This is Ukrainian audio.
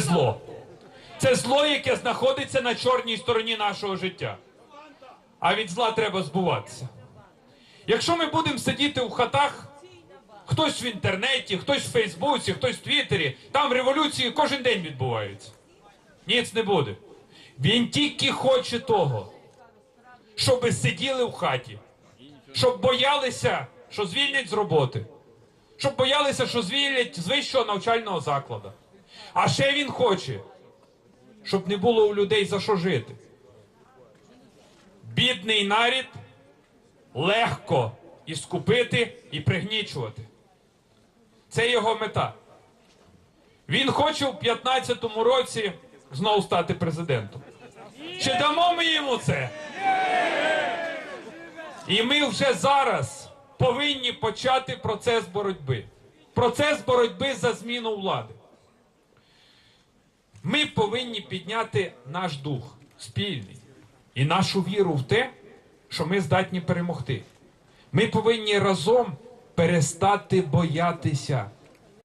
Зло. Це зло, яке знаходиться на чорній стороні нашого життя. А від зла треба збуватися. Якщо ми будемо сидіти в хатах, хтось в інтернеті, хтось в Фейсбуці, хтось в Твіттері, там революції кожен день відбуваються. Ніц не буде. Він тільки хоче того, щоб сиділи в хаті, щоб боялися, що звільнять з роботи, щоб боялися, що звільнять з вищого навчального закладу. А ще він хоче, щоб не було у людей за що жити. Бідний нарід легко і скупити, і пригнічувати. Це його мета. Він хоче в 15-му році знову стати президентом. Чи дамо ми йому це? І ми вже зараз повинні почати процес боротьби. Процес боротьби за зміну влади. Ми повинні підняти наш дух спільний і нашу віру в те, що ми здатні перемогти. Ми повинні разом перестати боятися.